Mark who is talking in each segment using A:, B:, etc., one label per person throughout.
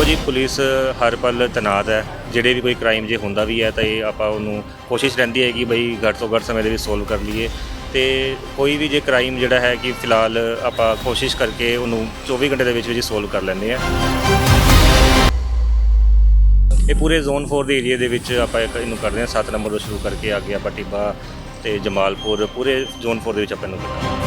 A: ਦੇਖੋ ਜੀ, ਪੁਲਿਸ ਹਰ ਪਲ ਤੈਨਾਤ ਹੈ। ਜਿਹੜੇ ਵੀ ਕੋਈ ਕ੍ਰਾਈਮ ਜੇ ਹੁੰਦਾ ਵੀ ਹੈ, ਤਾਂ ਇਹ ਆਪਾਂ ਉਹਨੂੰ ਕੋਸ਼ਿਸ਼ ਰਹਿੰਦੀ ਹੈ ਕਿ ਬਈ ਘੱਟ ਤੋਂ ਘੱਟ ਸਮੇਂ ਦੇ ਵਿੱਚ ਸੋਲਵ ਕਰ ਲਈਏ। ਤੇ ਕੋਈ ਵੀ ਜੇ ਕ੍ਰਾਈਮ ਜਿਹੜਾ ਹੈ ਕਿ ਫਿਲਹਾਲ ਆਪਾਂ ਕੋਸ਼ਿਸ਼ ਕਰਕੇ ਉਹਨੂੰ 24 ਘੰਟੇ ਦੇ ਵਿੱਚ ਵਿੱਚ ਸੋਲਵ ਕਰ ਲੈਂਦੇ ਆ ਇਹ ਪੂਰੇ ਜ਼ੋਨ 4 ਦੇ ਏਰੀਆ ਦੇ ਵਿੱਚ ਆਪਾਂ ਇੱਕ ਇਹਨੂੰ ਕਰਦੇ ਹਾਂ 7 ਨੰਬਰ ਤੋਂ ਸ਼ੁਰੂ ਕਰਕੇ ਅੱਗੇ ਆਪਾਂ ਟਿੱਬਾ ਤੇ ਜਮਾਲਪੁਰ, ਪੂਰੇ ਜ਼ੋਨ 4 ਦੇ ਵਿੱਚ ਆਪਾਂ ਇਹਨੂੰ ਕਰਦੇ ਹਾਂ।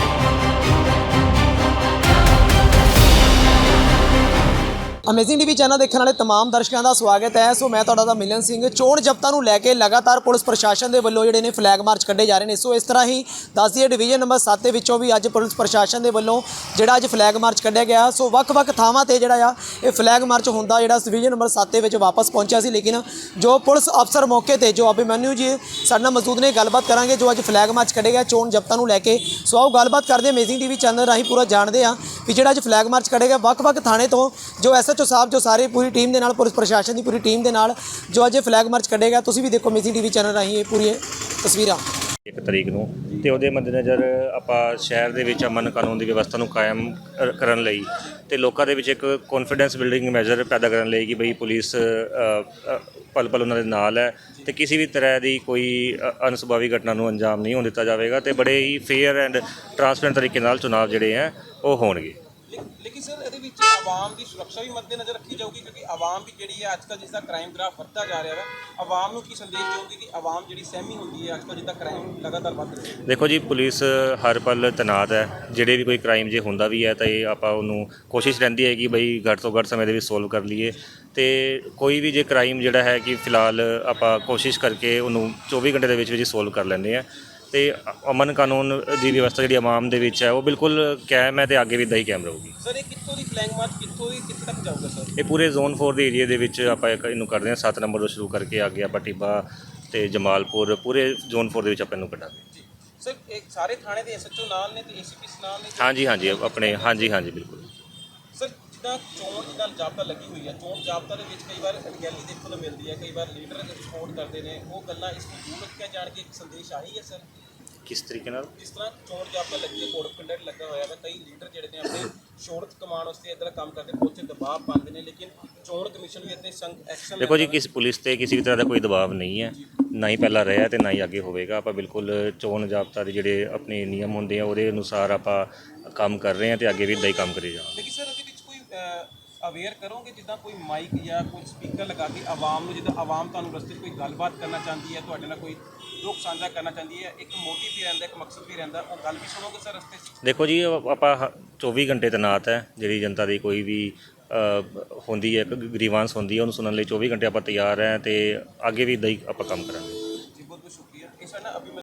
B: ਅਮੇਜ਼ਿੰਗ ਟੀਵੀ ਚੈਨਲ ਦੇਖਣ ਵਾਲੇ तमाम ਦਰਸ਼ਕਾਂ ਦਾ ਸਵਾਗਤ ਹੈ ਸੋ ਮੈਂ ਤੁਹਾਡਾ ਦਾ ਮਿਲਨ ਸਿੰਘ ਚੋਣ ਜਬਤਾਂ ਨੂੰ ਲੈ ਕੇ ਲਗਾਤਾਰ ਪੁਲਿਸ ਪ੍ਰਸ਼ਾਸਨ ਦੇ ਵੱਲੋਂ ਜਿਹੜੇ ਨੇ ਫਲੈਗ ਮਾਰਚ ਕੱਢੇ ਜਾ ਰਹੇ ਨੇ ਸੋ ਇਸ ਤਰ੍ਹਾਂ ਹੀ ਦੱਸਦੀਏ ਡਿਵੀਜ਼ਨ ਨੰਬਰ 7 ਦੇ ਵਿੱਚੋਂ ਵੀ ਅੱਜ ਪੁਲਿਸ ਪ੍ਰਸ਼ਾਸਨ ਦੇ ਵੱਲੋਂ ਜਿਹੜਾ ਅੱਜ ਫਲੈਗ ਮਾਰਚ ਕੱਢਿਆ ਗਿਆ ਸੋ ਵੱਖ-ਵੱਖ ਥਾਵਾਂ ਤੇ ਜਿਹੜਾ ਆ ਇਹ ਫਲੈਗ ਮਾਰਚ ਹੁੰਦਾ ਜਿਹੜਾ ਡਿਵੀਜ਼ਨ ਨੰਬਰ 7 ਦੇ ਵਿੱਚ ਵਾਪਸ ਪਹੁੰਚਿਆ ਸੀ ਲੇਕਿਨ ਜੋ ਪੁਲਿਸ ਅਫਸਰ ਮੌਕੇ ਤੇ ਜੋ ਅਭਿਮਨਿਊ ਜੀ ਸਾਡੇ ਨਾਲ ਮੌਜੂਦ ਨੇ ਗੱਲਬਾਤ ਕਰਾਂਗੇ ਜੋ ਅੱਜ ਫਲੈਗ ਮਾਰਚ ਕੱਢਿਆ ਚੋਣ ਜਬਤਾਂ ਨੂੰ ਲੈ ਕੇ ਸੋ ਆਓ ਗੱਲਬਾਤ ਕਰਦੇ ਹਾਂ ਅਮੇਜ਼ਿੰਗ ਟੀਵੀ ਚੈਨਲ ਰਾਹੀਂ ਪੂਰਾ ਜਾਣਦੇ ਹਾਂ ਕਿ ਜਿਹੜਾ ਅੱਜ ਫਲੈਗ ਮਾਰਚ ਕੱਢਿਆ ਵੱਖ-ਵੱਖ ਥਾਣੇ ਤੋਂ ਜੋ ਐਸਐਚਓ ਸਾਹਿਬ ਜੋ ਸਾਰੇ ਪੂਰੀ ਟੀਮ ਦੇ ਨਾਲ ਪੁਲਿਸ ਪ੍ਰਸ਼ਾਸਨ ਦੀ ਪੂਰੀ ਟੀਮ ਦੇ ਨਾਲ ਜੋ ਅੱਜ ਇਹ ਫਲੈਗ ਮਾਰਚ ਕੱਢੇਗਾ ਤੁਸੀਂ ਵੀ ਦੇਖੋ ਅਮੇਜ਼ਿੰਗ ਟੀਵੀ ਚੈਨਲ ਰਾਹੀਂ ਇਹ ਪੂਰੀ ਤਸਵੀਰਾਂ।
A: ਇੱਕ ਤਰੀਕ ਨੂੰ ਤੇ ਉਹਦੇ ਮੱਦੇਨਜ਼ਰ ਆਪਾਂ ਸ਼ਹਿਰ ਦੇ ਵਿੱਚ ਅਮਨ ਕਾਨੂੰਨ ਦੀ ਵਿਵਸਥਾ ਨੂੰ ਕਾਇਮ ਕਰਨ ਲਈ ਤੇ ਲੋਕਾਂ ਦੇ ਵਿੱਚ ਇੱਕ ਕੌਨਫੀਡੈਂਸ ਬਿਲਡਿੰਗ ਮੈਜਰ ਪੈਦਾ ਕਰਨ ਲਈ ਕਿ ਬਈ ਪੁਲਿਸ ਪਲ ਪਲ ਉਹਨਾਂ ਦੇ ਨਾਲ ਹੈ ਤੇ ਕਿਸੇ ਵੀ ਤਰ੍ਹਾਂ ਦੀ ਕੋਈ ਅ, ਅਨਸੁਭਾਵੀ ਘਟਨਾ ਨੂੰ ਅੰਜਾਮ ਨਹੀਂ ਹੋਣ ਦਿੱਤਾ ਜਾਵੇਗਾ ਤੇ ਬੜੇ ਹੀ ਫੇਅਰ ਐਂਡ ਟਰਾਂਸਪੇਰੈਂਟ ਤਰੀਕੇ ਨਾਲ ਚੁਣਾਵ ਜਿਹੜੇ ਹੈ ਉਹ ਹੋਣਗੇ।
C: ਸਰ ਇਹਦੇ ਵਿੱਚ ਆਵਾਮ ਦੀ ਸੁਰੱਖਿਆ ਵੀ ਮੱਦੇਨਜ਼ਰ ਰੱਖੀ ਜਾਊਗੀ ਕਿਉਂਕਿ ਆਵਾਮ ਵੀ ਜਿਹੜੀ ਹੈ ਅੱਜਕੱਲ ਜਿਸ ਦਾ ਕ੍ਰਾਈਮ ਗ੍ਰਾਫ ਵੱਧਦਾ ਜਾ ਰਿਹਾ ਹੈ ਆਵਾਮ ਨੂੰ ਕੀ ਸੰਦੇਸ਼ ਦਿਓਗੇ ਕਿ ਆਵਾਮ ਜਿਹੜੀ ਸਹਿਮੀ ਹੁੰਦੀ ਹੈ ਅੱਜਕੱਲ ਜਿੱਦਾਂ ਕ੍ਰਾਈਮ ਲਗਾਤਾਰ ਵੱਧ ਰਿਹਾ
A: ਦੇਖੋ ਜੀ, ਪੁਲਿਸ ਹਰ ਪਲ ਤੈਨਾਤ ਹੈ। ਜਿਹੜੇ ਵੀ ਕੋਈ ਕ੍ਰਾਈਮ ਜੇ ਹੁੰਦਾ ਵੀ ਹੈ ਤਾਂ ਇਹ ਆਪਾਂ ਉਹਨੂੰ ਕੋਸ਼ਿਸ਼ ਰਹਿੰਦੀ ਹੈ ਕਿ ਬਈ ਘੱਟ ਤੋਂ ਘੱਟ ਸਮੇਂ ਦੇ ਵਿੱਚ ਸੋਲਵ ਕਰ ਲਈਏ। ਤੇ ਕੋਈ ਵੀ ਜੇ ਕ੍ਰਾਈਮ ਜਿਹੜਾ ਹੈ ਕਿ ਫਿਲਹਾਲ ਆਪਾਂ ਕੋਸ਼ਿਸ਼ ਕਰਕੇ ਉਹਨੂੰ 24 ਘੰਟੇ ਦੇ ਵਿੱਚ ਵਿੱਚ ਸੋਲਵ ਕਰ ਲੈਂਦੇ ਆ ਤੇ ਅਮਨ ਕਾਨੂੰਨ ਦੀ ਵਿਵਸਥਾ ਜਿਹੜੀ ਆਵਾਮ ਦੇ ਵਿੱਚ ਹੈ ਉਹ ਬਿਲਕੁਲ ਕਾਇਮ ਹੈ ਤੇ ਅੱਗੇ ਵੀ ਇਦਾਂ ਹੀ ਕਾਇਮ ਰਹੂਗੀ।
C: ਸਰ ਇਹ ਕਿੱਥੋਂ ਦੀ ਫਲੈਗ ਮਾਰਚ ਕਿੱਥੋਂ ਦੀ ਕਿੱਥੇ ਤੱਕ ਜਾਊਗਾ ਸਰ?
A: ਇਹ ਪੂਰੇ ਜ਼ੋਨ 4 ਦੇ ਏਰੀਆ ਦੇ ਵਿੱਚ ਆਪਾਂ ਇੱਕ ਇਹਨੂੰ ਕਰਦੇ ਹਾਂ 7 ਨੰਬਰ ਤੋਂ ਸ਼ੁਰੂ ਕਰਕੇ ਅੱਗੇ ਆਪਾਂ ਟਿੱਬਾ ਤੇ ਜਮਾਲਪੁਰ ਪੂਰੇ ਜ਼ੋਨ 4 ਦੇ ਵਿੱਚ ਆਪਾਂ ਇਹਨੂੰ ਕੱਢਾਂਗੇ।
C: ਜੀ। ਸਰ ਇਹ ਸਾਰੇ ਥਾਣੇ ਦੇ ਐਸਐਚਓ ਨਾਲ ਨੇ ਤੇ ਏਸੀਪੀ ਨਾਲ ਨੇ?
A: ਹਾਂਜੀ ਹਾਂਜੀ ਆਪਣੇ ਹਾਂਜੀ ਹਾਂਜੀ ਬਿਲਕੁਲ।
C: ਸਰ ਜਿੱਦਾਂ ਚੋਣ ਜਿੱਦਾਂ ਜਾਬਤਾ ਲੱਗੀ ਹੋਈ ਹੈ ਚੋਣ ਜਾਬਤਾ ਦੇ ਵਿੱਚ ਕਈ ਵਾਰ ਅਣਗਹਿਲੀ ਦੇਖਣ ਨੂੰ ਮਿਲਦੀ ਹੈ ਕਈ ਵਾਰ ਲੀਡਰ ਸਪੋਰਟ ਕਰਦੇ ਨੇ ਉਹ ਗੱਲਾਂ ਇਸ ਨੂੰ ਦੂਰ ਰੱਖਿਆ ਜਾਣ ਕੇ ਇੱਕ ਸੰਦੇਸ਼ ਆਹੀ ਹੈ ਸਰ।
A: ਕਿਸ ਤਰੀਕੇ ਨਾਲ?
C: ਜਿਸ ਤਰ੍ਹਾਂ ਚੋਣ ਜਾਬਤਾ ਲੱਗੀ ਹੈ ਕੋਡ ਆਫ ਕੰਡਕਟ ਲੱਗਾ ਹੋਇਆ ਹੈ ਕਈ ਲੀਡਰ ਜਿਹੜੇ ਨੇ ਆਪਣੇ ਸ਼ੋਰਟ ਕਮਾਉਣ ਵਾਸਤੇ ਇਦਾਂ ਕੰਮ ਕਰਦੇ ਪਹੁੰਚੇ ਦਬਾਅ ਪਾਉਂਦੇ ਨੇ ਲੇਕਿਨ ਚੋਣ ਕਮਿਸ਼ਨ ਵੀ ਇੱਥੇ ਸੰਗ ਐਕਸ਼ਨ
A: ਦੇਖੋ ਜੀ ਕਿਸ ਪੁਲਿਸ ਤੇ ਕਿਸੇ ਵੀ ਤਰ੍ਹਾਂ ਦਾ ਕੋਈ ਦਬਾਅ ਨਹੀਂ ਹੈ ਨਾ ਹੀ ਪਹਿਲਾਂ ਰਿਹਾ ਤੇ ਨਾ ਹੀ ਅੱਗੇ ਹੋਵੇਗਾ। ਆਪਾਂ ਬਿਲਕੁਲ ਚੋਣ ਜਾਬਤਾ ਦੇ ਜਿਹੜੇ ਆਪਣੇ ਨਿਯਮ ਹੁੰਦੇ ਆ ਉਹਦੇ ਅਨੁਸਾਰ ਆਪਾਂ ਕੰਮ ਕਰ ਰਹੇ ਹਾਂ ਤੇ ਅੱਗੇ ਵੀ ਇਦਾਂ ਹੀ ਕੰਮ ਕਰੀ ਜਾਵਾਂਗੇ
C: ਲੇਕਿਨ ਸਰ ਇਹਦੇ ਵਿੱਚ ਕੋਈ ਅਵੇਅਰ ਕਰੋਗੇ ਜਿੱਦਾਂ ਕੋਈ ਮਾਈਕ ਜਾਂ ਕੋਈ ਸਪੀਕਰ ਲਗਾ ਕੇ ਆਵਾਮ ਨੂੰ ਜਿੱਦਾਂ ਆਵਾਮ ਤੁਹਾਨੂੰ ਰਸਤੇ 'ਚ ਕੋਈ ਗੱਲਬਾਤ ਕਰਨਾ ਚਾਹੁੰਦੀ ਹੈ ਤੁਹਾਡੇ ਨਾਲ ਕੋਈ ਦੁੱਖ ਸਾਂਝਾ ਕਰਨਾ ਚਾਹੁੰਦੀ ਹੈ ਇੱਕ ਮੋਟਿਵ ਵੀ ਰਹਿੰਦਾ ਇੱਕ ਮਕਸਦ ਵੀ ਰਹਿੰਦਾ ਉਹ ਗੱਲ ਵੀ ਸੁਣੋਗੇ ਸਰ ਰਸਤੇ 'ਚ?
A: ਦੇਖੋ ਜੀ ਆਪਾਂ ਹ- 24 ਘੰਟੇ ਤੈਨਾਤ ਹੈ ਜਿਹੜੀ ਜਨਤਾ ਦੀ ਕੋਈ ਵੀ ਹੁੰਦੀ ਹੈ ਗ੍ਰੀਵਾਂਸ ਹੁੰਦੀ ਹੈ ਉਹਨੂੰ ਸੁਣਨ ਲਈ 24 ਘੰਟੇ ਆਪਾਂ ਤਿਆਰ ਹੈ ਤੇ ਅੱਗੇ ਵੀ ਇਦਾਂ ਹੀ ਆਪਾਂ ਕੰਮ ਕਰਾਂਗੇ।